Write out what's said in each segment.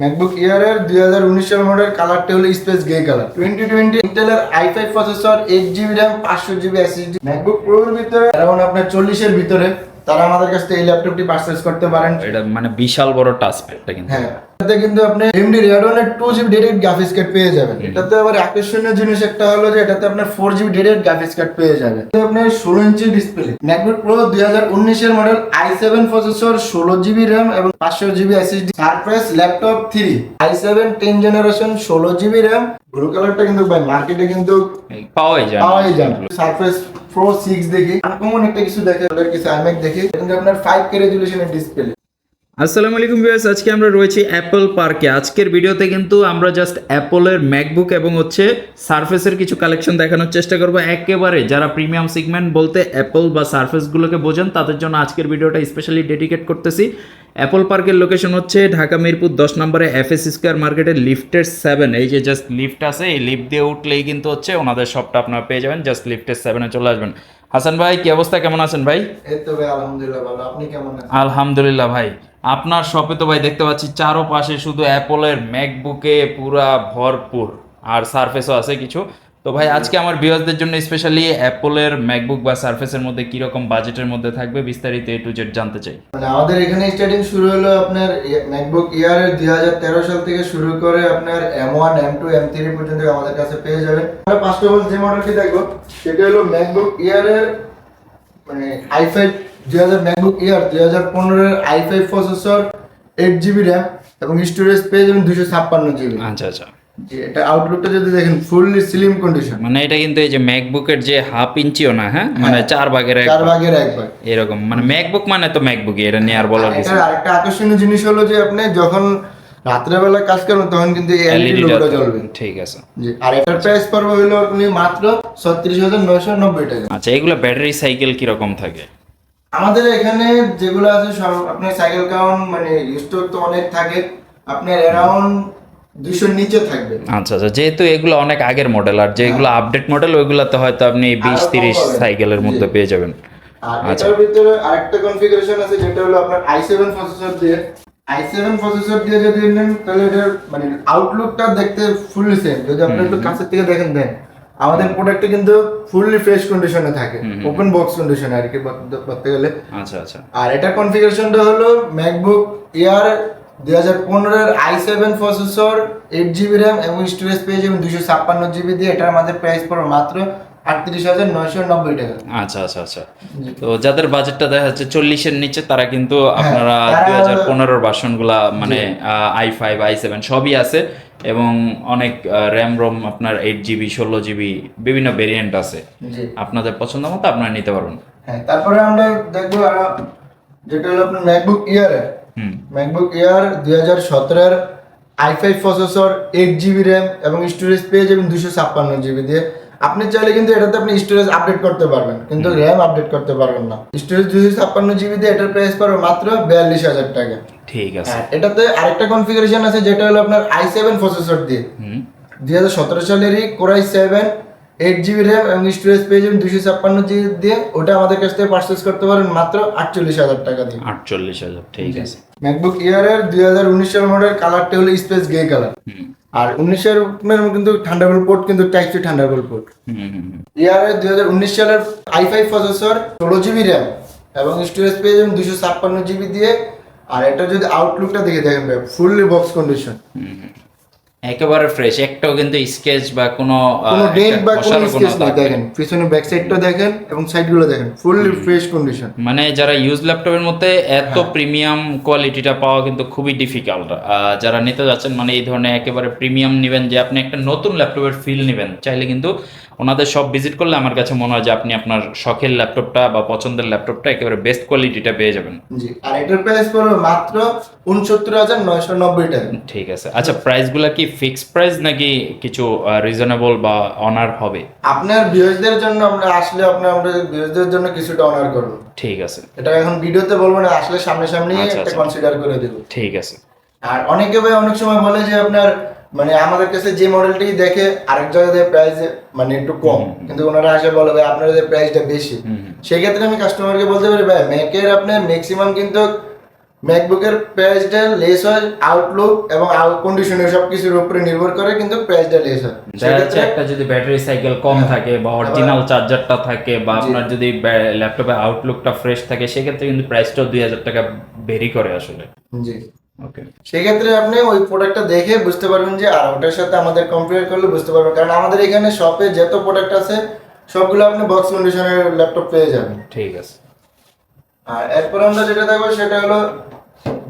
MacBook ইয়ারের দুই হাজার উনিশ সাল মডেল কালারটি হলো space grey colour twenty twenty ইন্টেলের i five processor eight GB RAM পাঁচশো জিবি এসএসডি ম্যাকবুক প্রোর ভিতরে অ্যারাউন্ড আপনার চল্লিশের ভিতরে তারা আমাদের কাছ থেকে এই ল্যাপটপটি পারচেস করতে পারেন। এটা মানে বিশাল বড় টাস্ক প্যাডটা কিন্তু। হ্যাঁ। এটাতে কিন্তু আপনি AMD রেডনের two GB dedicate graphics card পেয়ে যাবেন। এটাতে আবার আকর্ষণীয় জিনিস একটা হলো যে এটাতে আপনার four GB dedicate graphics card পেয়ে যাবেন। এটাতে আপনার ষোলো ইঞ্চি ডিসপ্লে ম্যাকবুক প্রো দুই হাজার উনিশের মডেল আই সেভেন প্রসেসর ষোলো জিবি র্যাম এবং পাঁচশো GB SSD Surface laptop three i seven ten generation ষোলো জিবি র্যাম ব্লু কালারটা কিন্তু ভাই মার্কেটে কিন্তু পাওয়াই যায় না। পাওয়াই যায় সারফেস প্রো সিক্স দেখি। আনকমন একটা কিছু দেখে কিছু আইম্যাক দেখি। কিন্তু আপনার ফাইভ কে রেজুলেশনের ডিসপ্লে আসসালামু আলাইকুম ভিউয়ার্স, আজকে আমরা রয়েছি অ্যাপল পার্কে আজকের ভিডিওতে কিন্তু আমরা জাস্ট অ্যাপলের ম্যাকবুক এবং হচ্ছে সারফেসের কিছু কালেকশন দেখানোর চেষ্টা করব। একেবারে যারা প্রিমিয়াম সেগমেন্ট বলতে অ্যাপল বা সারফেসগুলোকে বোঝেন, তাদের জন্য আজকের ভিডিওটা স্পেশালি ডেডিকেট করতেছি। অ্যাপল পার্কের লোকেশন হচ্ছে ঢাকা মিরপুর দশ নম্বরে এফএস স্কোয়ার মার্কেটের লিফটের সেভেন এই যে জাস্ট লিফট আছে, এই লিফট দিয়ে উঠলেই কিন্তু হচ্ছে ওনাদের শপটা আপনারা পেয়ে যাবেন। জাস্ট লিফটের সেভেনে চলে আসবেন। হাসান ভাই কি অবস্থা? কেমন আছেন ভাই? আলহামদুলিল্লাহ ভালো। আপনি কেমন আছেন? আলহামদুলিল্লাহ ভাই। আপনার শপে তো ভাই দেখতে পাচ্ছি চারোপাশে শুধু অ্যাপলের ম্যাকবুকে পুরা ভরপুর। আর সারফেসও আছে কিছু। তো ভাই আজকে আমার ভিউয়ারদের জন্য স্পেশালি অ্যাপলের ম্যাকবুক বা সারফেসের মধ্যে কীরকম বাজেটের মধ্যে থাকবে বিস্তারিত এ টু জেড জানতে চাই। মানে আমাদের এখানে স্টার্টিং শুরু হলো আপনার ম্যাকবুক ইয়ার দুই হাজার তেরো সাল থেকে শুরু করে আপনার M one M two M three পর্যন্ত আমাদের কাছে পেয়ে যাবেন আমরা ফার্স্ট অফ অল যে মডেলটি দেখব? সেটা হলো ম্যাকবুক ইয়ারের মানে আই ফাইভ দুই হাজার ম্যাকবুক ইয়ার দুই হাজার পনেরোর i five processor eight GB RAM এবং স্টোরেজ পেয়ে যাবেন দুশো ছাপ্পান্ন জিবি আচ্ছা আচ্ছা। এটা আউটলুকটা যদি দেখেন ফুললি স্লিম কন্ডিশন মানে এটা কিন্তু এই যে ম্যাকবুকের যে হাফ ইঞ্চিও না হ্যাঁ? মানে হ্যাঁ। চার ভাগের এক চার ভাগের একবার এরকম। মানে ম্যাকবুক মানে তো ম্যাকবুকই এটা নিয়ে আর বলার কিছু এটার আরেকটা আকর্ষণীয় জিনিস হলো যে আপনি যখন রাত্রেবেলা কাজ করবেন তখন কিন্তু এই এলইডি লোগোটা জ্বলবে। ঠিক আছে। জি আর এটার প্রাইস পড়বে হলো আপনি মাত্র ছত্রিশ হাজার নয়শো নব্বই টাকা। আচ্ছা এগুলো ব্যাটারি সাইকেল কীরকম থাকে? আমাদের এখানে যেগুলো আছে সব আপনার সাইকেল কাউন্ট মানে স্টোর তো অনেক থাকে। আপনার অ্যারাউন্ড দুশোর নিচে থাকবে। আচ্ছা আচ্ছা যেহেতু এগুলো অনেক আগের মডেল আর যেগুলো আপডেট মডেল ওইগুলোতে হয়তো আপনি বিশ তিরিশ। সাইকেলের মধ্যে পেয়ে যাবেন। আর আচ্ছা। এটার ভিতরে আরেকটা কনফিগারেশন আছে যেটা হলো আপনার আই সেভেন প্রসেসর দিয়ে। আই সেভেন প্রসেসর দিয়ে যদি নেন তাহলে এটার মানে আউটলুকটা দেখতে ফুললি সেম যদি আপনি একটু কাছের থেকে দেখেন দেন। আমাদের প্রোডাক্টটা কিন্তু ফুললি ফ্রেশ কন্ডিশনে থাকে। ওপেন বক্স কন্ডিশনে আর কি বলতে- গেলে। আচ্ছা আচ্ছা। আর এটা কনফিগারেশনটা হলো ম্যাকবুক ইয়ার দুই হাজার পনেরোর i seven processor eight GB RAM এবং স্টোরেজ পেয়ে যাবেন দুশো ছাপ্পান্ন জিবি দিয়ে। এটার আমাদের প্রাইস পড়বে মাত্র আটত্রিশ হাজার নয়শো নব্বই টাকা। আচ্ছা আচ্ছা আচ্ছা। তো যাদের বাজেটটা দেখা যাচ্ছে চল্লিশের নিচে তারা কিন্তু আপনারা হ্যাঁ, দুই হাজার পনেরোর বাসনগুলা মানে আই ফাইভ আই সেভেন সবই আছে। এবং অনেক র্যাম রোম আপনার এইট জিবি ষোলো জিবি বিভিন্ন ভেরিয়েন্ট আছে। আপনাদের পছন্দ মতো আপনারা নিতে পারবেন। হ্যাঁ তারপরে আমরা দেখব যেটা হলো আপনার ম্যাকবুক ইয়ার হুম ম্যাকবুক ইয়ার দুই হাজার সতেরোর i five processor eight GB RAM এবং স্টোরেজ পেয়ে যাবেন দুশো ছাপ্পান্ন জিবি দিয়ে। আপনি চাইলে কিন্তু এটাতে আপনি স্টোরেজ আপডেট করতে পারবেন কিন্তু র্যাম আপডেট করতে পারবেন না। স্টোরেজ দুশো ছাপ্পান্ন জিবি দিয়ে এটার প্রাইস পড়বে মাত্র বিয়াল্লিশ হাজার টাকা। ঠিক আছে। এটাতে আরেকটা কনফিগারেশন আছে যেটা হলো আপনার আই সেভেন প্রসেসর দিয়ে। দুই হাজার সতেরো সালেরই core i seven eight GB RAM এবং স্টোরেজ পেয়ে যাবেন দুশো ছাপ্পান্ন জিবি দিয়ে। ওটা আমাদের কাছ থেকে পারচেস করতে পারেন মাত্র আটচল্লিশ হাজার টাকা দিয়ে। আটচল্লিশ হাজার ঠিক আছে। ম্যাকবুক ইয়ারের দুই হাজার উনিশ সাল মডেল কালারটা হলো স্পেস গ্রে কালার আর উনিশের কিন্তু থান্ডারবোল্ট পোর্ট কিন্তু টাইপ সি থান্ডারবোল্ট পোর্ট। ইয়ারের দুই হাজার উনিশ সালের আই ফাইভ প্রসেসর ষোলো জিবি র্যাম এবং স্টোরেজ পেয়ে যাবেন দুশো ছাপ্পান্ন জিবি দিয়ে। আর এটা যদি আউটলুকটা দেখে দেখেন ভাই ফুললি বক্স কন্ডিশন একেবারে ফ্রেশ একটাও কিন্তু স্কেচ বা কোনো কোনো ডেন্ট বা কোনো স্কেচ না দেখেন পিছনে ব্যাক সাইডটা দেখেন এবং সাইডগুলো দেখেন ফুললি ফ্রেশ কন্ডিশন মানে যারা ইউজ ল্যাপটপের মধ্যে এত। প্রিমিয়াম কোয়ালিটিটা পাওয়া কিন্তু খুবই ডিফিকাল্ট যারা নিতে যাচ্ছেন মানে এই ধরনের একেবারে প্রিমিয়াম নেবেন যে আপনি একটা নতুন ল্যাপটপের ফিল নেবেন চাইলে কিন্তু ওনাদের সব ভিজিট করলে আমার কাছে মনে হয় যে আপনি আপনার শখের ল্যাপটপটা বা পছন্দের ল্যাপটপটা একেবারে বেস্ট কোয়ালিটিটা পেয়ে যাবেন। জি আর এটার প্রাইস পড়বে মাত্র উনসত্তর হাজার নয়শো নব্বই টাকা। ঠিক আছে। আচ্ছা প্রাইসগুলো কি ফিক্সড প্রাইস নাকি কিছু রিজনেবল বা অনার হবে? আপনার ভিউয়ার্সদের জন্য আমরা আসলে আপনার আমরা ভিউয়ার্সদের জন্য কিছুটা অনার করব। ঠিক আছে। এটা এখন ভিডিওতে বলব না আসলে সামনে সামনে একটা। কনসিডার করে দেবো। ঠিক আছে। আর অনেকে ভাই অনেক সময় বলে যে আপনার মানে আমাদের কাছে যে মডেলটি দেখে আরেক জায়গায় প্রাইস মানে একটু কম। কিন্তু ওনারা আসে বলে ভাই আপনাদের প্রাইসটা বেশি। সেক্ষেত্রে আমি কাস্টমারকে বলতে পারি ভাই ম্যাকের আপনার ম্যাক্সিমাম কিন্তু ম্যাকবুকের প্রাইসটা লেস হয় আউটলুক এবং আউট কন্ডিশনের সব কিছুর উপরে নির্ভর করে কিন্তু প্রাইসটা লেস হয়। যাচ্ছে একটা যদি ব্যাটারি সাইকেল কম থাকে বা অরিজিনাল চার্জারটা থাকে বা আপনার যদি ল্যাপটপে আউটলুকটা ফ্রেশ থাকে সেক্ষেত্রে কিন্তু প্রাইসটাও দুই হাজার টাকা ভেরি করে আসলে। জি। সেক্ষেত্রে আপনি ওই প্রোডাক্টটা দেখে বুঝতে পারবেন যে আর ওটার সাথে আমাদের কম্পেয়ার করলে বুঝতে পারবেন। কারণ আমাদের এখানে শপে যত প্রোডাক্ট আছে সবগুলো আপনি বক্স কন্ডিশনের ল্যাপটপ পেয়ে যাবেন। ঠিক আছে। আর এরপর আমরা যেটা দেখব সেটা হলো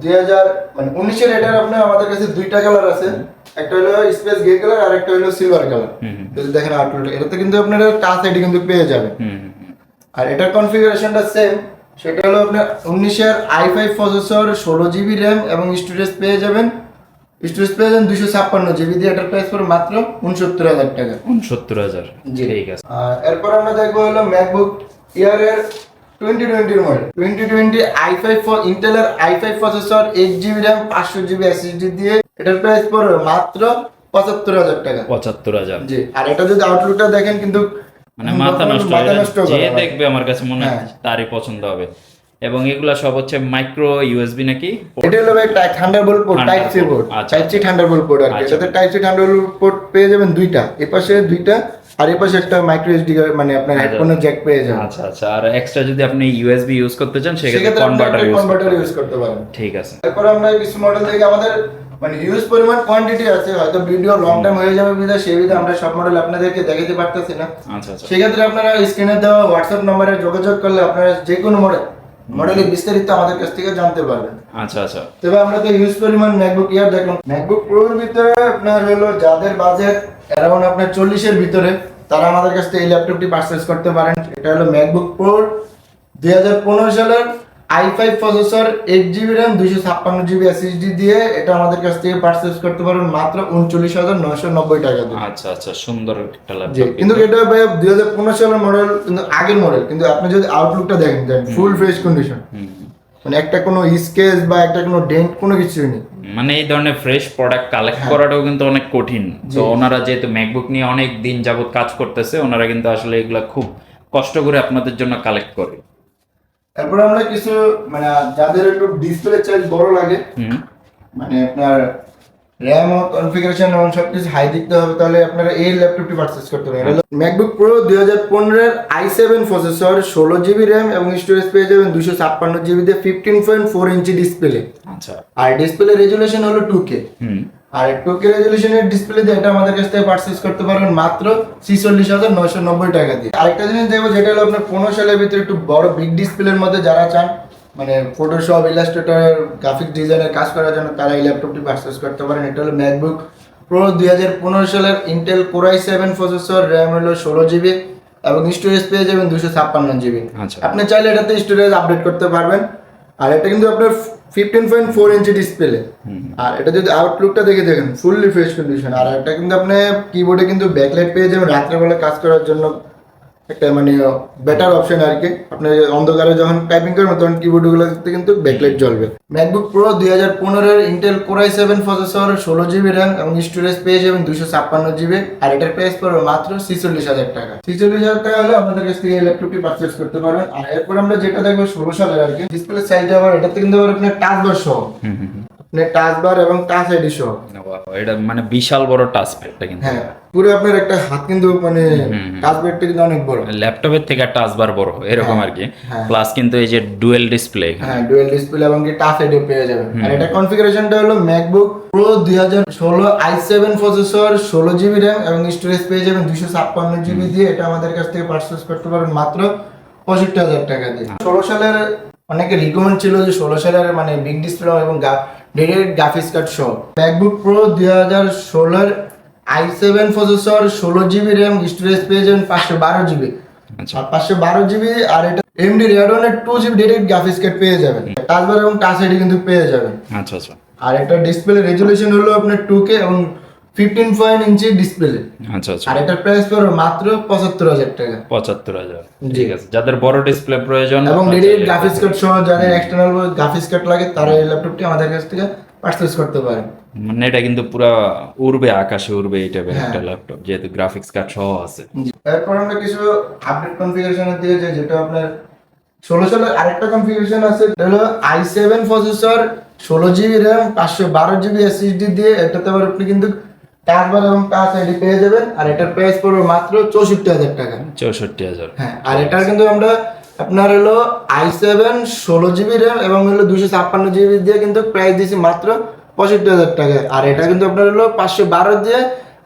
দুই হাজার মানে উনিশের এটার আপনার আমাদের কাছে দুইটা কালার আছে। একটা হলো স্পেস গ্রে কালার আর একটা হলো সিলভার কালার যদি দেখেন আউটলুক এটাতে কিন্তু আপনারা টাচ আইডি কিন্তু পেয়ে যাবেন। আর এটার কনফিগারেশনটা সেম সেটা হলো আপনার উনিশের আই ফাইভ প্রসেসর ষোলো জিবি র্যাম এবং স্টোরেজ পেয়ে যাবেন। স্টোরেজ পেয়ে যাবেন দুশো ছাপ্পান্ন জিবি দিয়ে এটার প্রাইস পড়ে মাত্র উনসত্তর হাজার টাকা। উনসত্তর হাজার জি। ঠিক আছে। আর এরপর আমরা দেখব হলো ম্যাকবুক ইয়ারের টোয়েন্টি টোয়েন্টির model twenty twenty i five ইন্টেলের i five processor eight GB RAM পাঁচশো জিবি এসএসডি দিয়ে এটার প্রাইস পড়বে মাত্র পঁচাত্তর হাজার টাকা। পঁচাত্তর হাজার। জি। আর এটা যদি আউটলুকটা দেখেন কিন্তু মানে মাথা নষ্ট হয়ে। যে দেখবে আমার কাছে মনে হয় হ্যাঁ। তারই পছন্দ হবে। এবং এগুলা সব হচ্ছে মাইক্রো ইউএসবি নাকি? এটা হলো ভাই Thunderbolt port type C port আচ্ছা। টাইপ সি থান্ডারবোল্ট পোর্ট আর আচ্ছা। এটাতে টাইপ সি থান্ডারবোল্ট পোর্ট পেয়ে যাবেন দুইটা। এই পাশে দুইটা আর এই পাশে একটা মাইক্রো এসডি মানে আপনার হেডফোনের জ্যাক পেয়ে যাবেন। আচ্ছা আচ্ছা। আর এক্সট্রা যদি আপনি ইউএসবি ইউজ করতে চান সেক্ষেত্রে কনভার্টার ইউজ করতে পারেন। ঠিক আছে। এরপর আমরা কিছু মডেল থেকে আমাদের মানে হিউজ পরিমাণ কোয়ান্টিটি আছে হয়তো ভিডিও লং টাইম হয়ে যাবে বিধায় সেই বিধে আমরা সব মডেল আপনাদেরকে দেখাতে পারতেছি না। আচ্ছা আচ্ছা। সেক্ষেত্রে আপনারা স্ক্রিনে দেওয়া হোয়াটসঅ্যাপ নম্বরে যোগাযোগ করলে আপনারা যে কোনো মডেল মডেলের বিস্তারিত আমাদের কাছ থেকে জানতে পারবেন। আচ্ছা আচ্ছা। তবে আমরা তো ইউজ পরিমাণ ম্যাকবুক ইয়ার দেখলাম। ম্যাকবুক প্রোর ভিতরে আপনার হলো যাদের বাজেট অ্যারাউন্ড আপনার চল্লিশের ভিতরে তারা আমাদের কাছ থেকে এই ল্যাপটপটি পারচেস করতে পারেন। এটা হলো ম্যাকবুক প্রোর দুই হাজার পনেরো সালের i five processor eight GB RAM দুইশো ছাপ্পান্ন জিবি এসএসডি দিয়ে এটা আমাদের কাছ থেকে পারচেস করতে পারবেন মাত্র উনচল্লিশ হাজার নশো নব্বই টাকা দিয়ে। আচ্ছা আচ্ছা সুন্দর একটা ল্যাপটপ কিন্তু এটা ভাই দুই হাজার পনেরো সালের মডেল কিন্তু আগের মডেল কিন্তু আপনি যদি আউটলুকটা দেখেন দেন ফুল ফ্রেশ কন্ডিশন মানে একটা কোনো স্কেচ বা একটা কোনো ডেন্ট কোনো কিছুই নেই। মানে এই ধরনের ফ্রেশ প্রোডাক্ট কালেক্ট। করাটাও কিন্তু অনেক কঠিন। তো ওনারা যেহেতু ম্যাকবুক নিয়ে অনেক দিন যাবত কাজ করতেছে ওনারা কিন্তু আসলে এগুলা খুব কষ্ট করে আপনাদের জন্য কালেক্ট করে। তারপর আমরা কিছু মানে যাদের একটু ডিসপ্লে সাইজ বড় লাগে মানে আপনার র্যাম ও কনফিগারেশন এবং সবকিছু হাই দিতে হবে তাহলে আপনারা এই ল্যাপটপটি পারচেস করতে পারেন ম্যাকবুক প্রো দুই হাজার পনেরোর আই সেভেন প্রসেসর ষোলো জিবি র্যাম এবং স্টোরেজ পেয়ে যাবেন দুশো ছাপ্পান্ন জিবি দিয়ে fifteen point four inch display আচ্ছা। আর ডিসপ্লে রেজুলেশন হলো টু কে হুম। আর টু কে রেজুলেশনের ডিসপ্লে দিয়ে এটা আমাদের কাছ থেকে পারচেস করতে পারবেন মাত্র ছিচল্লিশ হাজার নয়শো নব্বই টাকা দিয়ে। আরেকটা জিনিস দেখব যেটা হলো আপনার পনেরো সালের ভিতরে একটু বড় বিগ ডিসপ্লের মধ্যে যারা চান মানে ফটোশপ ইলাস্ট্রেটর গ্রাফিক ডিজাইনের কাজ করার জন্য তারা এই ল্যাপটপটি পারচেস করতে পারেন। এটা হলো ম্যাকবুক প্রো দুই হাজার পনেরো সালের Intel core i seven processor RAM হলো ষোলো জিবি এবং স্টোরেজ পেয়ে যাবেন দুশো ছাপ্পান্ন জিবি আচ্ছা। আপনি চাইলে এটাতে স্টোরেজ আপডেট করতে পারবেন। আর এটা কিন্তু আপনার fifteen point four inch display আর এটা যদি আউটলুকটা দেখে দেখেন ফুললি ফ্রেশ কন্ডিশন আর এটা কিন্তু আপনি কিবোর্ডে কিন্তু ব্যাকলাইট পেয়ে যাবেন রাত্রেবেলা কাজ করার জন্য। একটা মানে বেটার অপশন আর কি। আপনি অন্ধকারে যখন টাইপিং করবেন তখন কিবোর্ডগুলোতে কিন্তু ব্যাকলাইট জ্বলবে। ম্যাকবুক প্রো দুই হাজার পনেরোর Intel core i seven processor ষোলো জিবি র্যাম এবং স্টোরেজ পেয়ে যাবেন দুশো ছাপ্পান্ন জিবি আর এটার প্রাইস পড়বে মাত্র ছিচল্লিশ হাজার টাকা। ছিচল্লিশ হাজার টাকা হলে আমাদের কাছ থেকে ল্যাপটপটি পারচেস করতে পারবেন। আর এরপর আমরা যেটা দেখব, ষোলো সালের আর কি। ডিসপ্লে সাইজটা আবার, এটাতে কিন্তু আপনার টাচ সহ। আপনার টাচ বার এবং টাচ আইডি সহ। এটা মানে বিশাল বড় টাচ প্যাডটা কিন্তু। হ্যাঁ পুরো আপনার একটা হাত কিন্তু মানে টাচ প্যাডটা কিন্তু অনেক বড়। ল্যাপটপের থেকে টাচ বার বড় এরকম আর কি। হ্যাঁ। প্লাস কিন্তু এই যে ডুয়েল ডিসপ্লে হ্যাঁ ডুয়েল ডিসপ্লে এবং কি টাচ আইডি পেয়ে যাবেন। আর এটা কনফিগারেশনটা হলো ম্যাকবুক প্রো দুই হাজার ষোলো আই সেভেন প্রসেসর ষোলো জিবি র্যাম এবং স্টোরেজ পেয়ে যাবেন দুশো ছাপ্পান্ন জিবি দিয়ে। এটা আমাদের কাছ থেকে পারচেস করতে পারবেন মাত্র পঁয়ষট্টি হাজার টাকা দিয়ে। ষোলো সালের অনেকে রিকমেন্ড ছিল যে ষোলো সালের মানে বিগ ডিসপ্লে এবং ডেডিকেটেড গ্রাফিক্স কার্ড সহ ম্যাকবুক প্রো দুই হাজার ষোলোর আই সেভেন প্রসেসর ষোলো জিবি র্যাম স্টোরেজ পেয়ে যাবেন পাঁচশো বারো জিবি আর পাঁচশো বারো জিবি আর এটা এমডি রেডনের টু জিবি ডেডেড গ্রাফিক্স কার্ড পেয়ে যাবেন। টাচ এবং টাচ আইডি কিন্তু পেয়ে যাবেন। আচ্ছা আচ্ছা। আর এটা ডিসপ্লে রেজুলেশন হলো আপনার টু কে এবং ফিফটিন পয়েন্ট ইঞ্চি ডিসপ্লে আচ্ছা আচ্ছা। আর এটার প্রাইস পড়বে মাত্র পঁচাত্তর হাজার টাকা। পঁচাত্তর হাজার। ঠিক আছে। যাদের বড় ডিসপ্লে প্রয়োজন এবং ডেডিকেট গ্রাফিক্স কার্ড সহ যাদের এক্সটার্নাল গ্রাফিক্স কার্ড লাগে তারা এই ল্যাপটপটি আমাদের কাছ থেকে পারচেস করতে পারেন মানে এটা কিন্তু পুরা উড়বে আকাশে উড়বে এই টাইপের হ্যাঁ। একটা ল্যাপটপ যেহেতু গ্রাফিক্স কার্ড সহ আছে। এরপর আমরা কিছু আপডেট কনফিগারেশনের দিকে যাই যেটা আপনার ষোলো সালের আরেকটা কনফিগারেশন আছে এটা হলো আই সেভেন প্রসেসর ষোলো জিবি র্যাম পাঁচশো বারো জিবি এসএসডি দিয়ে এটাতে আবার আপনি কিন্তু বার এবং টাচ আইডি পেয়ে যাবেন আর এটার প্রাইস পড়বে মাত্র চৌষট্টি হাজার টাকা। চৌষট্টি হাজার। হ্যাঁ আর এটার কিন্তু আমরা আপনার হলো আই সেভেন ষোলো জিবি র্যাম এবং হলো দুশো ছাপ্পান্ন জিবি দিয়ে কিন্তু প্রাইস দিয়েছি মাত্র পঁয়ষট্টি হাজার টাকা। আর এটা কিন্তু আপনার হলো পাঁচশো বারো দিয়ে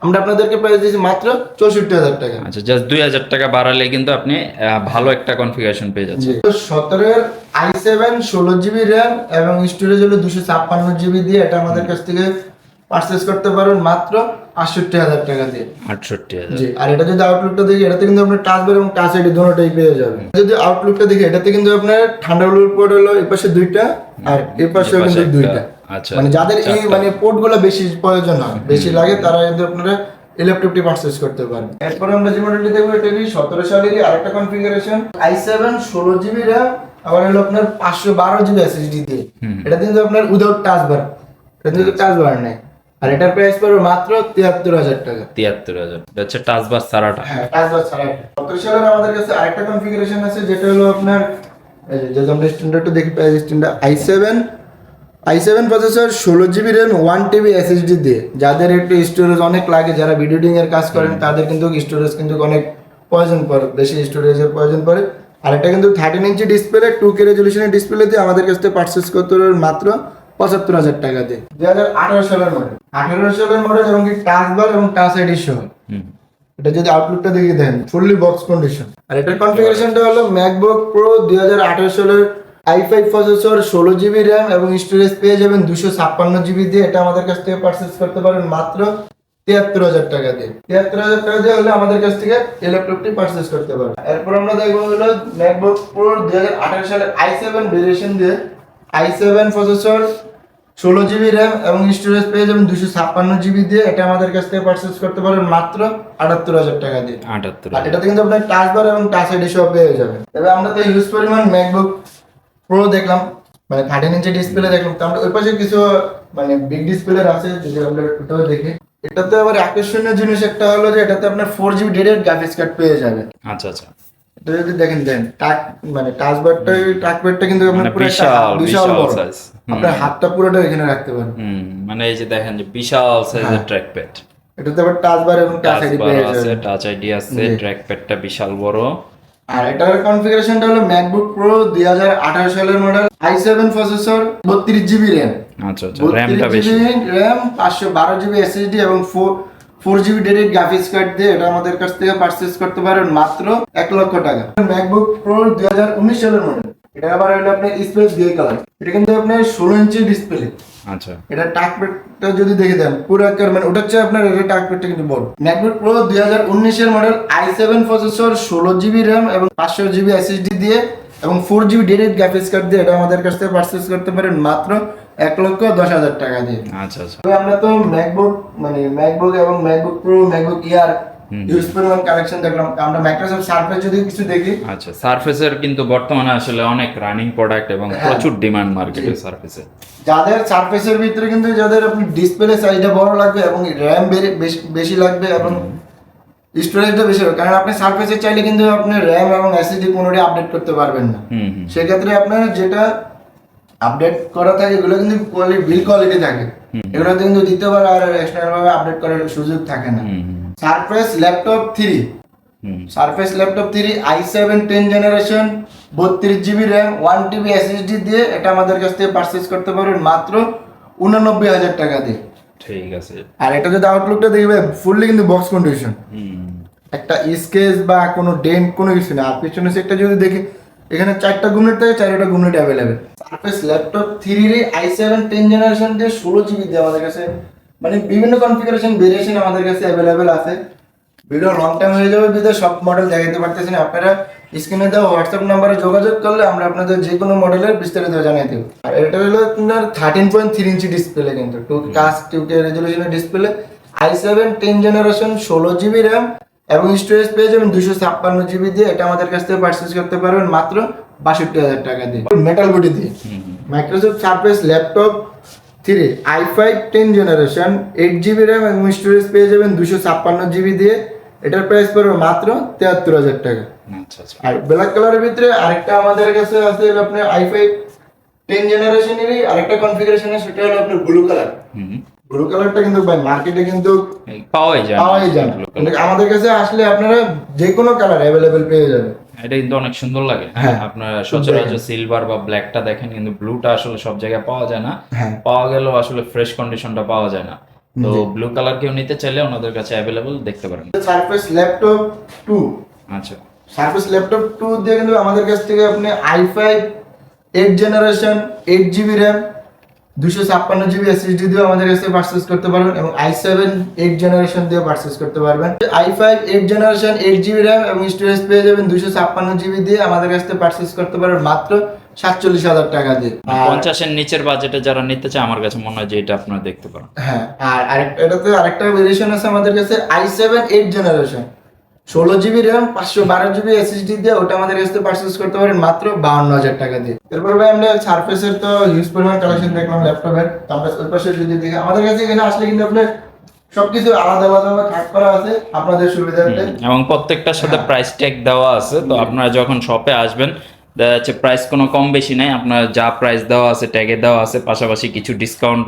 আমরা আপনাদেরকে প্রাইস দিয়েছি মাত্র চৌষট্টি হাজার টাকা। আচ্ছা জাস্ট দুই হাজার টাকা বাড়ালে কিন্তু আপনি ভালো একটা কনফিগারেশন পেয়ে যাচ্ছেন। সতেরোর আই সেভেন ষোলো জিবি র্যাম এবং স্টোরেজ হলো দুশো ছাপ্পান্ন জিবি দিয়ে এটা আমাদের কাছ থেকে পারচেস করতে পারবেন মাত্র আটষট্টি হাজার টাকা দিয়ে। আটষট্টি হাজার। জি আর এটা যদি আউটলুকটা দেখি এটাতে কিন্তু আপনার টাচ বার এবং টাচ আইডি দুটোটাই পেয়ে যাবেন। যদি আউটলুকটা দেখি এটাতে কিন্তু আপনার ঠান্ডা হলুর পোর্ট হলো এই পাশে দুইটা আর এই পাশেও এপাশে কিন্তু দুইটা। আচ্ছা মানে যাদের এই মানে পোর্টগুলো বেশি প্রয়োজন হয় বেশি লাগে তারা কিন্তু আপনারা এই ল্যাপটপটি পারচেস করতে পারেন। এরপরে আমরা যে মডেলটি দেখব এটা কি সতেরো সালেরই আরেকটা কনফিগারেশন আই সেভেন ষোলো জিবি র্যাম আবার হলো আপনার পাঁচশো বারো জিবি এসএসডি দিয়ে। এটা কিন্তু আপনার উইদাউট টাচ বার এটা কিন্তু টাচ বার নেই। আর এটার প্রাইস পড়বে মাত্র তিয়াত্তর হাজার টাকা। তিয়াত্তর হাজার। এটা হচ্ছে টাচ বার সারাটা হ্যাঁ টাচবার ছাড়া সতেরো সালের আমাদের কাছে আরেকটা কনফিগারেশন আছে যেটা হলো আপনার এই যে যদি আমরা স্ট্যান্ডার্ডটা দেখি price standard i seven i seven processor ষোলো GB RAM one TB SSD দিয়ে। যাদের একটু স্টোরেজ অনেক লাগে যারা ভিডিও এডিটিং এর কাজ করেন তাদের কিন্তু স্টোরেজ কিন্তু অনেক প্রয়োজন পড়ে বেশি স্টোরেজের প্রয়োজন পড়ে। আর এটা কিন্তু thirteen inch display two K রেজলিউশনের display দিয়ে আমাদের কাছ থেকে পারচেস করতে মাত্র পঁচাত্তর হাজার টাকা দিয়ে। দুই হাজার আঠারো সালের মডেল আঠারো সালের মডেল এবং কি টাচ বার এবং টাচ আইডি সহ এটা যদি আউটলুকটা দেখে দেন ফুললি বক্স কন্ডিশন আর এটার কনফিগারেশনটা হলো ম্যাকবুক প্রো দুই হাজার আঠারো সালের আই ফাইভ প্রসেসর ষোলো জিবি র্যাম এবং স্টোরেজ পেয়ে যাবেন দুশো ছাপ্পান্ন জিবি দিয়ে। এটা আমাদের কাছ থেকে পারচেস করতে পারেন মাত্র তিয়াত্তর হাজার টাকা দিয়ে। তিয়াত্তর হাজার টাকা দিয়ে হলে আমাদের কাছ থেকে এই ল্যাপটপটি পারচেস করতে পারেন এরপর আমরা দেখব হলো ম্যাকবুক প্রো দুই হাজার আঠারো সালের আই সেভেন ভেরিয়েশন দিয়ে আই সেভেন প্রসেসর ষোলো জিবি র্যাম এবং স্টোরেজ পেয়ে যাবেন দুশো ছাপ্পান্ন জিবি দিয়ে। এটা আমাদের কাছ থেকে পারচেস করতে পারেন মাত্র আটাত্তর হাজার টাকা দিয়ে। আটাত্তর আর এটাতে কিন্তু আপনার টাচ বার এবং টাচ আইডি সব পেয়ে যাবেন। তবে আমরা তো ইউজ পরিমাণ ম্যাকবুক প্রো দেখলাম মানে থার্টিন ইঞ্চি ডিসপ্লে দেখলাম। তো আমরা ওই পাশে কিছু মানে বিগ ডিসপ্লে আছে যদি আমরা ওটাও দেখি। এটাতে আবার আকর্ষণীয় জিনিস একটা হলো যে এটাতে আপনার ফোর জিবি ডেডেড গ্রাফিক্স কার্ড পেয়ে যাবেন। আচ্ছা আচ্ছা। এটা যদি দেখেন দেন টাক মানে টাচ বারটা টাচ বারটা কিন্তু আপনার মানে পুরো বিশাল, বিশাল বড়। আপনার হাতটা পুরোটা এখানে রাখতে পারেন। মানে এই যে দেখেন যে বিশাল সাইজের। ট্র্যাক প্যাড এটাতে আবার টাচ বার এবং টাচ আইডি পেয়ে আছে টাচ আইডি আছে ট্র্যাক প্যাডটা বিশাল বড়। আর এটার কনফিগারেশনটা হলো ম্যাকবুক প্রো দুই হাজার আঠারো সালের মডেল আই সেভেন প্রসেসর বত্রিশ জিবি র্যাম আচ্ছা আচ্ছা র্যামটা বেশি। র্যাম পাঁচশো বারো জিবি এসএসডি এবং ফোর ফোর জিবি ডেডিট গ্রাফিক্স কার্ড দিয়ে এটা আমাদের কাছ থেকে পারচেস করতে পারেন মাত্র এক লক্ষ টাকা। ম্যাকবুক প্রো দুই হাজার উনিশ সালের মডেল এটা আবার হলো আপনার স্পেস কালার এটা কিন্তু আপনার ষোলো ইঞ্চি ডিসপ্লে আচ্ছা। এটা টাকপ্যাডটা যদি দেখে দেন পুরো একবার মানে ওটা হচ্ছে আপনার এটা টাকপ্যাডটা কিন্তু বড়। ম্যাকবুক প্রো দুই হাজার উনিশের মডেল আই সেভেন প্রসেসর ষোলো জিবি র্যাম এবং পাঁচশো জিবি এসএসডি দিয়ে এবং ফোর জিবি ডেডিট গ্রাফিক্স কার্ড দিয়ে এটা আমাদের কাছ থেকে পারচেস করতে পারেন মাত্র এক লক্ষ দশ হাজার টাকা দিয়ে। আচ্ছা আচ্ছা। আমরা তো ম্যাকবুক মানে ম্যাকবুক এবং ম্যাকবুক প্রো ম্যাকবুক ইয়ার ইউজ পরিমাণ কালেকশন দেখলাম। আমরা মাইক্রোসফট সার্ফেস যদি কিছু দেখি। আচ্ছা সারফেসের কিন্তু বর্তমানে আসলে অনেক রানিং প্রোডাক্ট এবং হ্যাঁ। প্রচুর ডিমান্ড মার্কেটে যাদের সারফেসের ভিতরে কিন্তু যাদের আপনি ডিসপ্লে সাইজটা বড় লাগবে এবং র্যাম বেশি লাগবে এবং স্টোরেজটা বেশি হবে। কারণ আপনি সারফেসে চাইলে কিন্তু আপনি র্যাম এবং এসএসডি কোনোটাই আপডেট করতে পারবেন না। সেক্ষেত্রে আপনার যেটা আপডেট করা থাকে এগুলো কিন্তু কোয়ালিটি বিল কোয়ালিটি থাকে। এগুলোতে কিন্তু দ্বিতীয়বার আর এক্সটার্নাল ভাবে আপডেট করার সুযোগ থাকে না। Surface laptop three Surface laptop three i seven ten generation বত্রিশ GB RAM one TB SSD দিয়ে এটা আমাদের কাছ থেকে পারচেস করতে পারবেন মাত্র উননব্বই হাজার টাকা দিয়ে। ঠিক আছে। আর এটা যদি আউটলুকটা দেখবে ফুললি কিন্তু বক্স কন্ডিশন একটা স্কেচ বা কোনো ডেন্ট কোনো কিছু না। আর পিছনে সেটটা যদি দেখি এখানে চারটা গুমলেট থাকে চারটা গুমলেট available Surface laptop three i seven ten generation দিয়ে ষোলো জিবি দিয়ে আমাদের কাছে মানে বিভিন্ন কনফিগারেশন ভেরিয়েশন আমাদের কাছে অ্যাভেলেবেল আছে। ভিডিও লং টাইম হয়ে যাবে বিধে সব মডেল দেখাতে পারতেছি না। আপনারা স্ক্রিনে দেওয়া হোয়াটসঅ্যাপ নাম্বারে যোগাযোগ করলে আমরা আপনাদের যে কোনো মডেলের বিস্তারিত জানিয়ে দেবো। আর এটা হলো আপনার thirteen point three inch display কিন্তু two touch two K রেজলিউশনের display i seven ten generation ষোলো জিবি র্যাম এবং স্টোরেজ পেয়ে যাবেন দুশো ছাপ্পান্ন জিবি দিয়ে। এটা আমাদের কাছ থেকে পারচেস করতে পারবেন মাত্র বাষট্টি হাজার টাকা দিয়ে। মেটাল বডি দিয়ে। Microsoft Surface laptop three i five ten generation eight GB RAM এবং স্টোরেজ পেয়ে যাবেন দুশো ছাপ্পান্ন জিবি দিয়ে। এটার প্রাইস পড়বে মাত্র তেহাত্তর হাজার টাকা। আচ্ছা আচ্ছা। আর ব্ল্যাক কালারের ভিতরে আরেকটা আমাদের কাছে আছে আপনার আই ফাইভ টেন জেনারেশনেরই আরেকটা কনফিগারেশনের সেটা হলো আপনার ব্লু কালার হুম। ব্লু কালারটা কিন্তু ভাই মার্কেটে কিন্তু এই পাওয়াই যায়। পাওয়াই যায় আমাদের কাছে আসলে আপনারা যে কোনো কালার অ্যাভেলেবেল পেয়ে যাবেন। এটা কিন্তু অনেক সুন্দর লাগে। হ্যাঁ হ্যাঁ। আপনার সচরাচর সিলভার বা ব্ল্যাকটা দেখেন কিন্তু ব্লুটা আসলে সব জায়গায় পাওয়া যায় না। হ্যাঁ। পাওয়া গেলেও আসলে ফ্রেশ কন্ডিশনটা পাওয়া যায় না। তো ব্লু কালার কেউ নিতে চাইলে ওনাদের কাছে অ্যাভেলেবল দেখতে পারেন। সারফেস ল্যাপটপ টু আচ্ছা। সারফেস ল্যাপটপ টু দিয়ে কিন্তু আমাদের কাছ থেকে আপনি i five eight generation eight GB RAM দুশো ছাপ্পান্ন জিবি এসএসডি দিয়েও আমাদের কাছ থেকে পারচেস করতে পারবেন এবং আই সেভেন এইট জেনারেশন দিয়ে পারচেস করতে পারবেন। I five eight generation eight GB RAM এবং স্টোরেজ পেয়ে যাবেন দুশো ছাপ্পান্ন জিবি দিয়ে আমাদের কাছ থেকে পারচেস করতে পারবেন মাত্র সাতচল্লিশ হাজার টাকা দিয়ে। পঞ্চাশের নিচের বাজেটে যারা নিতে চায় আমার কাছে মনে হয় যে এটা আপনারা দেখতে পারেন। হ্যাঁ আর আরেকটা এটাতে আরেকটা ভেরিয়েশন আছে আমাদের কাছে আই সেভেন এইট জেনারেশন ষোলো জিবি র্যাম পাঁচশো বারো জিবি এসএসডি দিয়ে ওটা আমাদের কাছে পারচেস করতে পারেন মাত্র বাউন্ন হাজার টাকা দিয়ে। এরপর ভাই আমরা সারফেসের তো হিউজ পরিমাণ কালেকশন দেখলাম ল্যাপটপের তো আমরা ওই পাশে যদি দেখি আমাদের কাছে এখানে আসলে কিন্তু আপনার সবকিছু আলাদা আলাদা কাজ করা আছে আপনাদের সুবিধার্থে। এবং প্রত্যেকটার সাথে প্রাইস ট্যাগ দেওয়া আছে। তো আপনারা যখন শপে আসবেন যাচ্ছে প্রাইস কোনো কম বেশি নাই। আপনার যা প্রাইস দেওয়া আছে ট্যাগে দেওয়া আছে পাশাপাশি কিছু ডিসকাউন্ট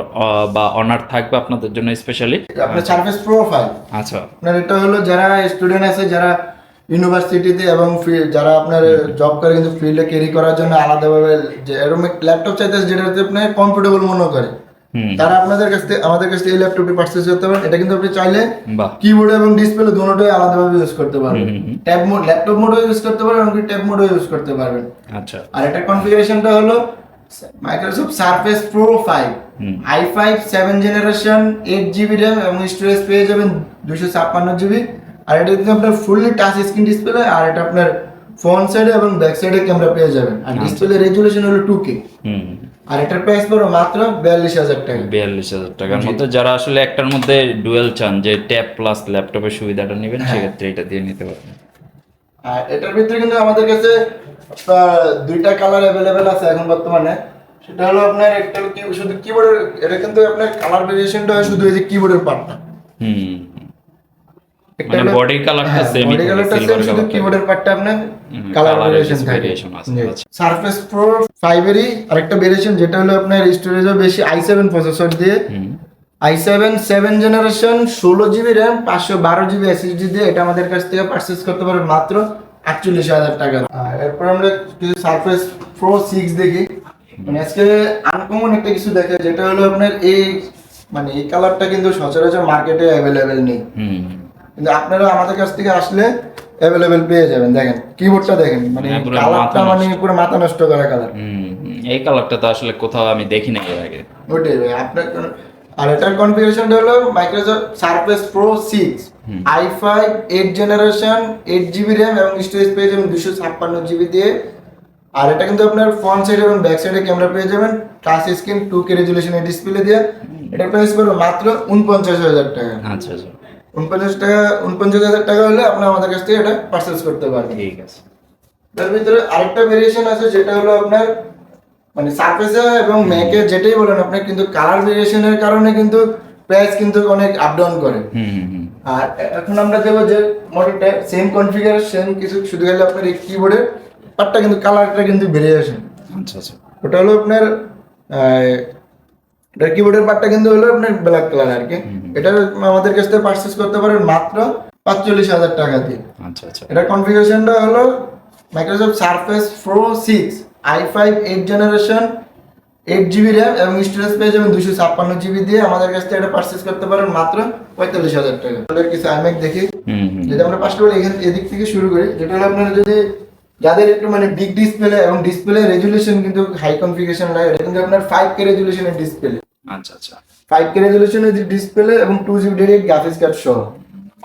বা অনার থাকবে আপনাদের জন্য স্পেশালি আপনার সার্ভিস প্রোফাইল আচ্ছা। আপনার এটা হলো যারা স্টুডেন্ট আছে যারা ইউনিভার্সিটিতে এবং যারা আপনার জব করে কিন্তু ফিল্ডে ক্যারি করার জন্য আলাদাভাবে যে এরকম ল্যাপটপ চাইতে যেটাতে আপনি কমফোর্টেবল মনে করে। তারা আপনাদের কাছ থেকে আমাদের কাছ থেকে এই ল্যাপটপটি পারচেজ করতে পারেন এটা কিন্তু আপনি চাইলে কিবোর্ড এবং ডিসপ্লে দুটোই আলাদাভাবে ইউজ করতে পারবেন। ট্যাব মোড ল্যাপটপ মোডও ইউজ করতে পারবেন ট্যাব মোডও ইউজ করতে পারবেন। আচ্ছা। আর এটা কনফিগারেশনটা হলো Microsoft Surface pro five i five seven generation eight GB RAM এবং স্টোরেজ পেয়ে যাবেন দুশো ছাপ্পান্ন জিবি আর এটা কিন্তু আপনার ফুললি টাচ স্ক্রিন ডিসপ্লে আর এটা আপনার ফ্রন্ট সাইডে এবং ব্যাক সাইডে ক্যামেরা পেয়ে যাবেন। আর ডিসপ্লে রেজুলেশন হলো টু কে হুম। আর এটার প্রাইস পড়ো মাত্র বিয়াল্লিশ হাজার টাকা। বিয়াল্লিশ হাজার টাকার মধ্যে যারা আসলে একটার মধ্যে ডুয়েল চান যে ট্যাব প্লাস ল্যাপটপের সুবিধাটা নেবেন সেক্ষেত্রে এটা দিয়ে নিতে পারবেন। আর এটার ভিতরে কিন্তু আমাদের কাছে দুইটা কালার অ্যাভেলেবেল আছে এখন বর্তমানে। সেটা হলো আপনার একটা কি- শুধু কিবোর্ডের এটা কিন্তু আপনার কালার ভেরিয়েশনটা হয় শুধু এই যে কিবোর্ডের পার্টটা হুম। মানে শুধু কিবোর্ডের পার্টটা আপনার কালার ভেরিয়েশন থাকে। variation আছে, আচ্ছা। সারফেস প্রো ফাইভেরই আরেকটা ভেরিয়েশন যেটা হলো আপনার স্টোরেজও বেশি প্রসেসর দিয়ে। Hmm. I seven seven generation ষোলো জিবি র্যাম পাঁচশো বারো জিবি এসএসডি দিয়ে এটা আমাদের কাছ থেকে পারচেস করতে পারবেন মাত্র আটচল্লিশ হাজার টাকা। আর এরপর আমরা কিছু সারফেস প্রো সিক্স দেখি। মানে আজকে আনকমন একটা কিছু দেখে যেটা হলো আপনার এই মানে এই কালারটা কিন্তু সচরাচর মার্কেটে অ্যাভেলেবেল নেই। কিন্তু আপনারা আমাদের কাছ থেকে আসলে অ্যাভেলেবেল পেয়ে যাবেন। দেখেন কিবোর্ডটা দেখেন মানে হ্যাঁ, কালারটা মানে পুরো মাথা নষ্ট করা কালার। এই কালারটা তো আসলে কোথাও আমি দেখি নাই এর আগে। ওটাই ভাই আপনার আর এটার কনফিগারেশনটা হলো Microsoft Surface pro six i five eight generation eight GB RAM এবং স্টোরেজ পেয়ে যাবেন দুশো ছাপ্পান্ন জিবি দিয়ে। আর এটা কিন্তু আপনার ফ্রন্ট সাইড এবং ব্যাক সাইডে ক্যামেরা পেয়ে যাবেন টাচ স্ক্রিন টু কে রেজুলেশনের ডিসপ্লে দিয়ে। এটার প্রাইস পড়বে মাত্র উনপঞ্চাশ হাজার টাকা। আচ্ছা আচ্ছা। উনপঞ্চাশ টাকা উনপঞ্চাশ হাজার টাকা হলে আপনি আমাদের কাছ থেকে এটা পারচেস করতে পারবেন। ঠিক আছে। তার ভিতরে আরেকটা ভেরিয়েশন আছে যেটা হলো আপনার মানে সারফেসে এবং ম্যাকে যেটাই বলেন আপনি কিন্তু কালার ভেরিয়েশনের কারণে কিন্তু প্রাইস কিন্তু অনেক আপ ডাউন করে। হুম হুম হুম। আর এখন আমরা দেখব যে মডেলটা সেম কনফিগার সেম কিছু শুধু গেলে আপনার এই কিবোর্ডের পার্টটা কিন্তু কালারটা কিন্তু আসে। আচ্ছা আচ্ছা। ওটা হলো আপনার এটা কিবোর্ডের পার্টটা কিন্তু হলো আপনার ব্ল্যাক কালার আর কি। এটা আমাদের কাছ থেকে পারচেস করতে পারেন মাত্র পাঁচচল্লিশ হাজার টাকা দিয়ে। আচ্ছা আচ্ছা। এটা কনফিগারেশনটা হলো Microsoft Surface pro six i five eight generation eight GB RAM এবং স্টোরেজ পেয়ে যাবেন দুশো ছাপ্পান্ন জিবি দিয়ে আমাদের কাছ থেকে এটা পারচেস করতে পারেন মাত্র পঁয়তাল্লিশ হাজার টাকা। আমাদের কিছু আইম্যাক দেখি। যদি আমরা অফ এখান এদিক থেকে শুরু করি। যেটা হলো আপনারা যদি যাদের একটু মানে বিগ ডিসপ্লে এবং ডিসপ্লে রেজুলেশন কিন্তু হাই কনফিগারেশন লাগে এটা কিন্তু আপনার ফাইভ কে রেজুলেশনের ডিসপ্লে আচ্ছা আচ্ছা। ফাইভ কে রেজুলেশনের ডিসপ্লে এবং two GB dedicate graphics card সহ।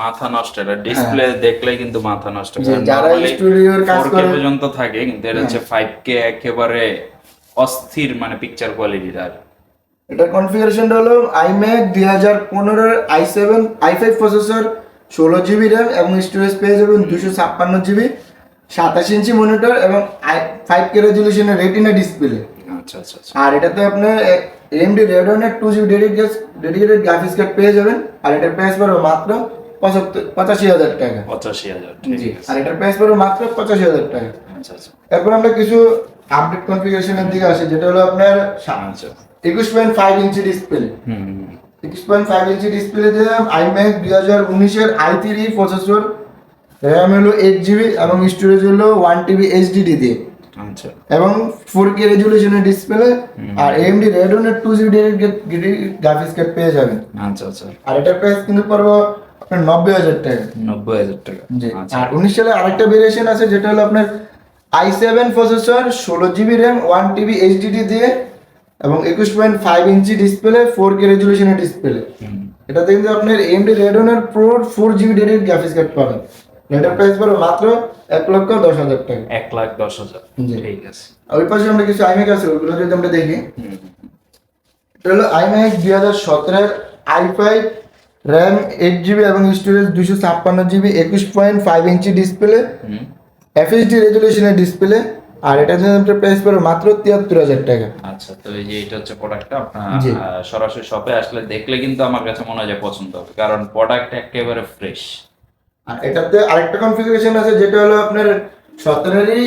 মাথা নষ্ট এটা ডিসপ্লে দেখলে কিন্তু মাথা নষ্ট যারা স্টুডিওর কাজ করে পর্যন্ত থাকে কিন্তু এটা হচ্ছে 5K একেবারে অস্থির মানে পিকচার কোয়ালিটির আর। এটার কনফিগারেশনটা হলো আইম্যাক দুই হাজার পনেরোর i seven i five processor ষোলো জিবি র্যাম এবং স্টোরেজ পেয়ে যাবেন দুশো ছাপ্পান্ন জিবি সাতাশ ইঞ্চি মনিটর এবং ফাইভ কে রেজুলেশনের রেটিনা ডিসপ্লে আচ্ছা আচ্ছা আর এটাতে আপনার AMD রেডনের two GB dedicated dedicated graphics card পেয়ে যাবেন। আর এটার প্রাইস পড়বে মাত্র পঁচাত্তর পঁচাশি হাজার টাকা। পঁচাশি হাজার জি আর এটার প্রাইস পড়বে মাত্র পঁচাশি হাজার টাকা। আচ্ছা আচ্ছা। এরপর আমরা কিছু আপডেট কনফিগারেশনের দিকে আসি যেটা হলো আপনার আচ্ছা। একুশ point five inch display hmm hmm, six point five inch display দিয়ে আইম্যাক দুই হাজার উনিশের আই থ্রি প্রসেসর র্যাম হলো এইট জিবি এবং স্টোরেজ হলো ওয়ান টিবি এইচডিডি দিয়ে আচ্ছা। এবং ফোর কে রেজুলেশনের ডিসপ্লে আর এমডি রেডনের টু জিবি গ্রাফিক্স কার্ড পেয়ে যাবেন। আচ্ছা আচ্ছা। আর এটার প্রাইস কিন্তু পড়ব আপনার নব্বই হাজার টাকা। নব্বই হাজার টাকা। জি। আচ্ছা। আর উনিশ সালে আরেকটা ভেরিয়েশন আছে যেটা হলো আপনার আই সেভেন প্রসেসর ষোলো GB RAM one TB HDD দিয়ে এবং একুশ point five inch display four K রেজুলেশনের display এটাতে কিন্তু আপনার AMD রেডনের pro four GB dedicate graphics card পাবেন। এটার প্রাইস পড়বে মাত্র এক লক্ষ দশ হাজার টাকা। এক লাখ দশ হাজার। ঠিক আছে। ওই পাশে আমরা কিছু আইম্যাক আছে ওইগুলো যদি আমরা দেখি। এটা হলো আইম্যাক দুই হাজার সতেরোর i five RAM eight GB এবং স্টোরেজ দুশো ছাপ্পান্ন জিবি একুশ point five inch display FSD রেজুলেশনের display আর এটা আপনার প্রাইস পড়বে মাত্র তিয়াত্তর হাজার টাকা। আচ্ছা তো এই যে এটা হচ্ছে প্রোডাক্টটা আপনার সরাসরি শপে আসলে দেখলে কিন্তু আমার কাছে মনে হয় পছন্দ হবে কারণ প্রোডাক্ট একেবারে ফ্রেশ আর এটাতে আরেকটা কনফিগারেশন আছে যেটা হলো আপনার সতেরোরই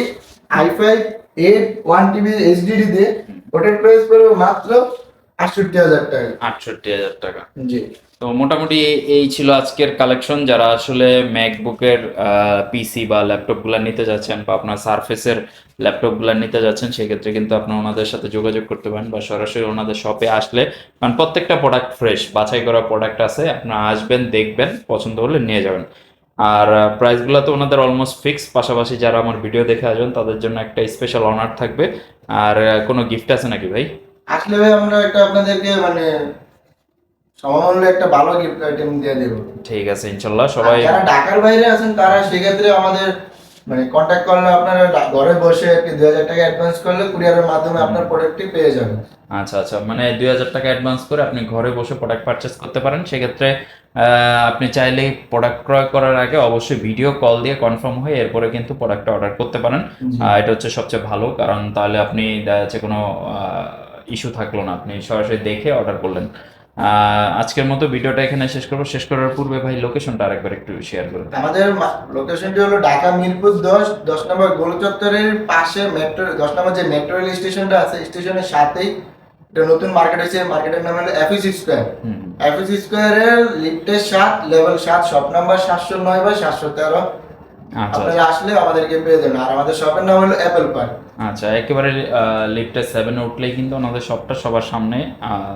i five eight one TB HDD দিয়ে ওটার প্রাইস পড়বে মাত্র আটষট্টি হাজার টাকা। আটষট্টি হাজার টাকা। জি। তো মোটামুটি এই ছিল আজকের কালেকশন যারা আসলে ম্যাকবুকের পিসি বা ল্যাপটপগুলো নিতে যাচ্ছেন বা আপনার সারফেসের ল্যাপটপগুলো নিতে যাচ্ছেন সেক্ষেত্রে কিন্তু আপনার ওনাদের সাথে যোগাযোগ করতে পারেন বা সরাসরি ওনাদের শপে আসলে কারণ প্রত্যেকটা প্রোডাক্ট ফ্রেশ বাছাই করা প্রোডাক্ট আছে আপনারা আসবেন দেখবেন পছন্দ হলে নিয়ে যাবেন। আর প্রাইসগুলো তো ওনাদের অলমোস্ট ফিক্স পাশাপাশি যারা আমার ভিডিও দেখে আসবেন তাদের জন্য একটা স্পেশাল অনার থাকবে। আর কোনো গিফট আছে নাকি ভাই? আসলে ভাই আমরা একটা আপনাদেরকে মানে সমমূল্যে একটা ভালো গিফট আইটেম দিয়ে দেবো। ঠিক আছে ইনশাল্লাহ সবাই যারা ঢাকার বাইরে আছেন তারা সেক্ষেত্রে আমাদের মানে কন্ট্যাক্ট করলে আপনারা ঘরে বসে আর কি দুই হাজার টাকা অ্যাডভান্স করলে কুরিয়ারের মাধ্যমে আপনার প্রোডাক্টটি পেয়ে যাবেন। আচ্ছা আচ্ছা মানে দুই হাজার টাকা অ্যাডভান্স করে আপনি ঘরে বসে প্রোডাক্ট পারচেস করতে পারেন। সেক্ষেত্রে আপনি চাইলে প্রোডাক্ট ক্রয় করার আগে অবশ্যই ভিডিও কল দিয়ে কনফার্ম হয়ে এরপরে কিন্তু প্রোডাক্টটা অর্ডার করতে পারেন। এটা হচ্ছে সবচেয়ে ভালো কারণ তাহলে আপনি দেখা যাচ্ছে কোনো ইস্যু থাকল না। আপনি সরাসরি দেখে অর্ডার করলেন। আজকের মতো ভিডিওটা এখানে শেষ করব। শেষ করার পূর্বে ভাই লোকেশনটা আরেকবার একটু শেয়ার করে দেন। আমাদের লোকেশনটি হলো ঢাকা মিরপুর দশ দশ নম্বর গোল চত্বরের পাশে মেট্রো দশ নম্বর যে মেট্রো রেল স্টেশনটা আছে স্টেশনের সাথেই এটা নতুন মার্কেট হয়েছে মার্কেটের নাম হলো এফিস স্কোয়ার। এফিস স্কোয়ারের লিফটের সাত লেভেল সাত শপ নাম্বার সাতশো নয় বা সাতশো তেরো। আচ্ছা আপনারা আসলে আমাদেরকে পেয়ে যাবেন। আর আমাদের শপের নাম হলো অ্যাপেল পার্ক আচ্ছা একেবারে লিফটে সেভেনে উঠলেই কিন্তু ওনাদের শপটা সবার সামনে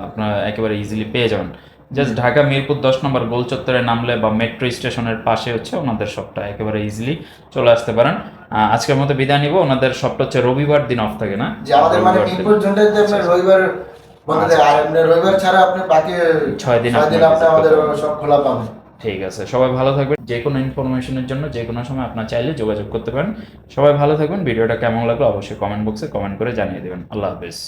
আপনারা একেবারে ইজিলি পেয়ে যাবেন। জাস্ট ঢাকা মিরপুর দশ নম্বর গোল চত্বরে নামলে বা মেট্রো স্টেশনের পাশে হচ্ছে ওনাদের শপটা একেবারে ইজিলি চলে আসতে পারেন। আজকের মতো বিদায় নিব। ওনাদের সবটা হচ্ছে রবিবার দিন অফ থাকে না? আমাদের মানে রবিবার রবিবার ছাড়া আপনি বাকি ছয় দিন আমাদের সব খোলা পাবেন। ঠিক আছে সবাই ভালো থাকবেন। যে কোনো ইনফরমেশনের জন্য যে কোনো সময় আপনার চাইলে যোগাযোগ করতে পারেন। সবাই ভালো থাকবেন। ভিডিওটা কেমন লাগল অবশ্যই কমেন্ট বক্সে কমেন্ট করে জানিয়ে দেবেন। আল্লাহ হাফেজ।